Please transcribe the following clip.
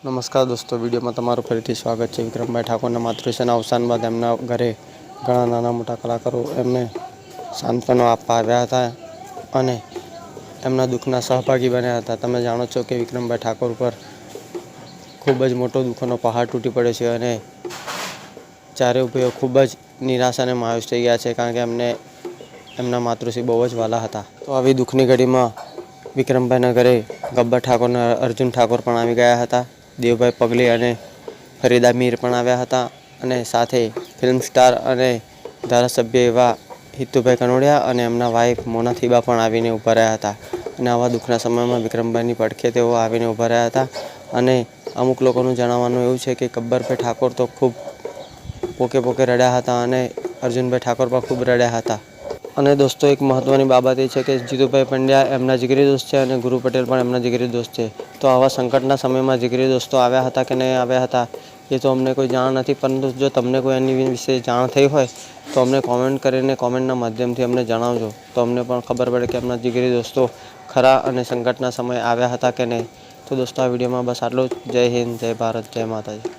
નમસ્કાર દોસ્તો, વિડીયોમાં તમારું ફરીથી સ્વાગત છે વિક્રમભાઈ ઠાકોરના. માતૃશ્રીના અવસાન બાદ એમના ઘરે ઘણા નાના મોટા કલાકારો એમને સાંત્વનો આપવા આવ્યા હતા અને એમના દુઃખના સહભાગી બન્યા હતા. તમે જાણો છો કે વિક્રમભાઈ ઠાકોર પર ખૂબ જ મોટો દુઃખનો પહાડ તૂટી પડ્યો છે અને ચારે ભાઈઓ ખૂબ જ નિરાશ અને માયુસ થઈ ગયા છે કારણ કે એમને એમના માતૃશ્રી બહુ જ વાલા હતા. તો આવી દુઃખની ઘડીમાં વિક્રમભાઈના ઘરે ગબ્બર ઠાકોર અર્જુન ઠાકોર પણ આવી ગયા હતા. દેવભાઈ પગલી અને ફરીદા મીર પણ આવ્યા હતા અને સાથે ફિલ્મ સ્ટાર અને ધારાસભ્ય એવા હિતુભાઈ કનોડિયા અને એમના વાઇફ મોના થીબા પણ આવીને ઊભા રહ્યા હતા. અને આવા દુઃખના સમયમાં વિક્રમભાઈની પડખે તેઓ આવીને ઊભા રહ્યા હતા. અને અમુક લોકોનું જણાવવાનું એવું છે કે કબ્બરભાઈ ઠાકોર તો ખૂબ પોકે પોકે રડ્યા હતા અને અર્જુનભાઈ ઠાકોર પણ ખૂબ રડ્યા હતા. અને દોસ્તો, એક મહત્ત્વની બાબત એ છે કે જીતુભાઈ પંડ્યા એમના જીગરી દોસ્ત છે અને ગુરુ પટેલ પણ એમના જીગરી દોસ્ત છે. તો આવા સંકટના સમયમાં જીગરી દોસ્તો આવ્યા હતા કે નહીં આવ્યા હતા, એ તો અમને કોઈ જાણ નથી. પરંતુ જો તમને કોઈ એની વિશે જાણ થઈ હોય, તો અમને કોમેન્ટ કરીને કોમેન્ટના માધ્યમથી અમને જણાવજો. તો અમને પણ ખબર પડે કે એમના જીગરી દોસ્તો ખરા અને સંકટના સમયે આવ્યા હતા કે નહીં. તો દોસ્તો, આ વિડીયોમાં બસ આટલું જ. જય હિન્દ, જય ભારત, જય માતાજી.